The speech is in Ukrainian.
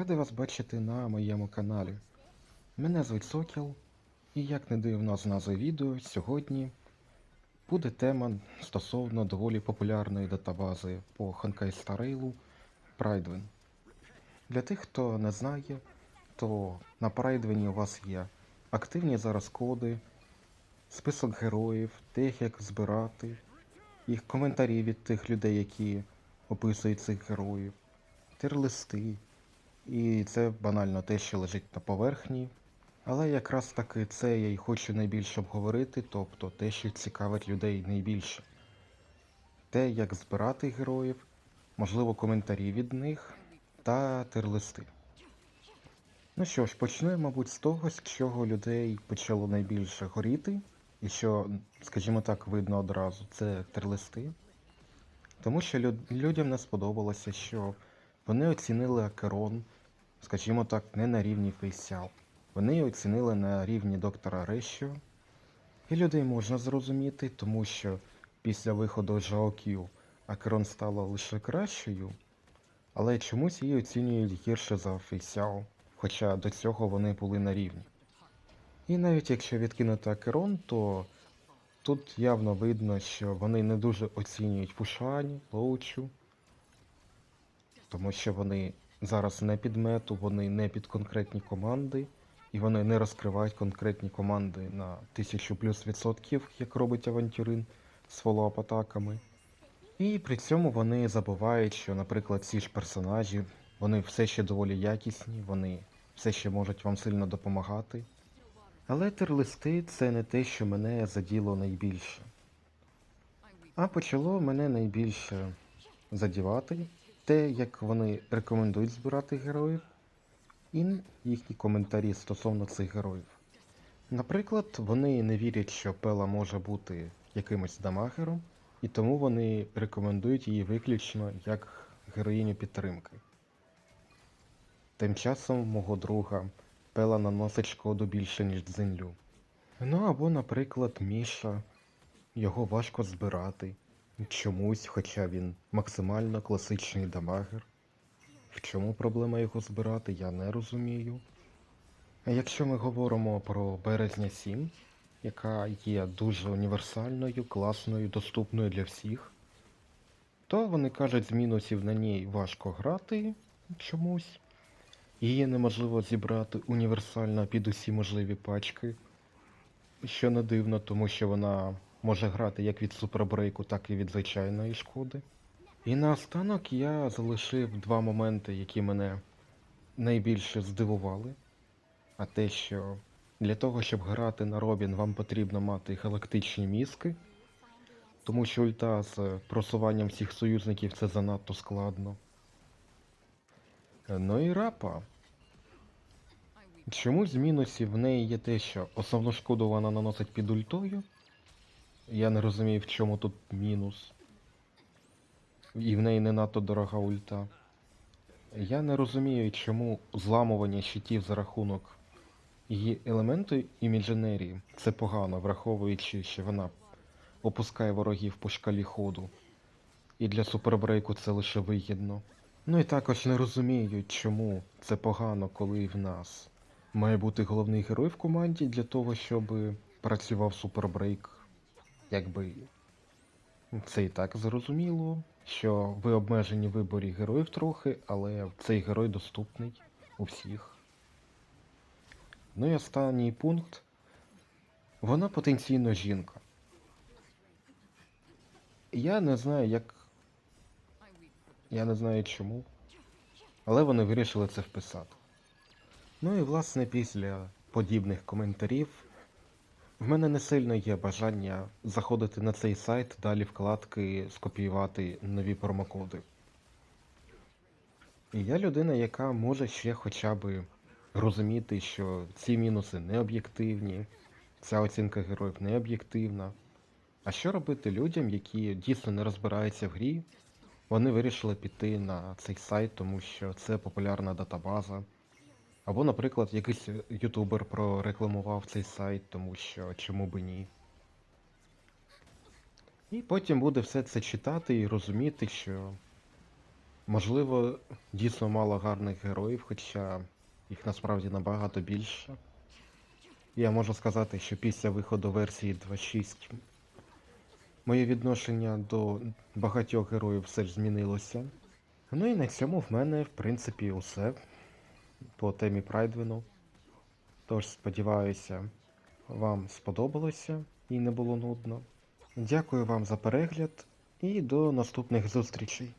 Радий вас бачити на моєму каналі. Мене звуть Сокіл, і як не дивно з назви відео, сьогодні буде тема стосовно доволі популярної датабази по Star Rail Prydwen. Для тих, хто не знає, то на Prydwen у вас є активні зараз коди, список героїв, тих, як збирати, їх коментарі від тих людей, які описують цих героїв, тир-листи. І це банально те, що лежить на поверхні. Але якраз таки це я й хочу найбільше обговорити, тобто те, що цікавить людей найбільше. Те, як збирати героїв, можливо, коментарі від них та тир-листи. Ну що ж, почну, я, мабуть, з того, з чого людей почало найбільше горіти, і що, скажімо так, видно одразу, це тир-листи. Тому що люд- людям не сподобалося, що вони оцінили Акерон, скажімо так, не на рівні фейсял. Вони оцінили на рівні доктора Рещо. І людей можна зрозуміти, тому що після виходу Жаоків Акерон стала лише кращою, але чомусь її оцінюють гірше за фейсял, хоча до цього вони були на рівні. І навіть якщо відкинути Акерон, то тут явно видно, що вони не дуже оцінюють Фушані, Лоучу, тому що вони зараз не під мету, вони не під конкретні команди, і вони не розкривають конкретні команди на 1000 плюс відсотків, як робить авантюрин з фоллоуап атаками. І при цьому вони забувають, що, наприклад, ці ж персонажі, вони все ще доволі якісні, вони все ще можуть вам сильно допомагати. Але терлисти це не те, що мене заділо найбільше. А почало мене найбільше задівати те, як вони рекомендують збирати героїв, і їхні коментарі стосовно цих героїв. Наприклад, вони не вірять, що Пела може бути якимось дамагером, і тому вони рекомендують її виключно як героїню підтримки. Тим часом мого друга Пела наносить шкоду більше, ніж Дзенлю. Ну або, наприклад, Міша. Його важко збирати. Чомусь, хоча він максимально класичний дамагер. В чому проблема його збирати, я не розумію. Якщо ми говоримо про березня 7, яка є дуже універсальною, класною, доступною для всіх, то вони кажуть, з мінусів на ній важко грати чомусь. Її неможливо зібрати універсально під усі можливі пачки. Що не дивно, тому що вона може грати як від супербрейку, так і від звичайної шкоди. І наостанок я залишив два моменти, які мене найбільше здивували. А те, що для того, щоб грати на Робін, вам потрібно мати галактичні мізки, тому що ульта з просуванням всіх союзників це занадто складно. Ну і рапа. Чому з мінусів в неї є те, що основну шкоду вона наносить під ультою? Я не розумію, в чому тут мінус. І в неї не надто дорога ульта. Я не розумію, чому зламування щитів за рахунок її елементу імідженерії це погано, враховуючи, що вона опускає ворогів по шкалі ходу. І для супербрейку це лише вигідно. Ну і також не розумію, чому це погано, коли в нас має бути головний герой в команді для того, щоб працював супербрейк. Якби це і так зрозуміло, що ви обмежені в виборі героїв трохи, але цей герой доступний у всіх. Ну і останній пункт. Вона потенційно жінка. Я не знаю, як. Я не знаю чому. Але вони вирішили це вписати. Ну і власне після подібних коментарів в мене не сильно є бажання заходити на цей сайт, далі вкладки, скопіювати нові промокоди. І я людина, яка може ще хоча б розуміти, що ці мінуси не об'єктивні, ця оцінка героїв не об'єктивна. А що робити людям, які дійсно не розбираються в грі? Вони вирішили піти на цей сайт, тому що це популярна датабаза. Або, наприклад, якийсь ютубер прорекламував цей сайт, тому що чому би ні. І потім буде все це читати і розуміти, що Можливо, дійсно мало гарних героїв, хоча їх насправді набагато більше. Я можу сказати, що після виходу версії 2.6 моє відношення до багатьох героїв все ж змінилося. Ну і на цьому в мене, в принципі, усе по темі Прайдвену. Тож, сподіваюся, вам сподобалося і не було нудно. Дякую вам за перегляд і до наступних зустрічей.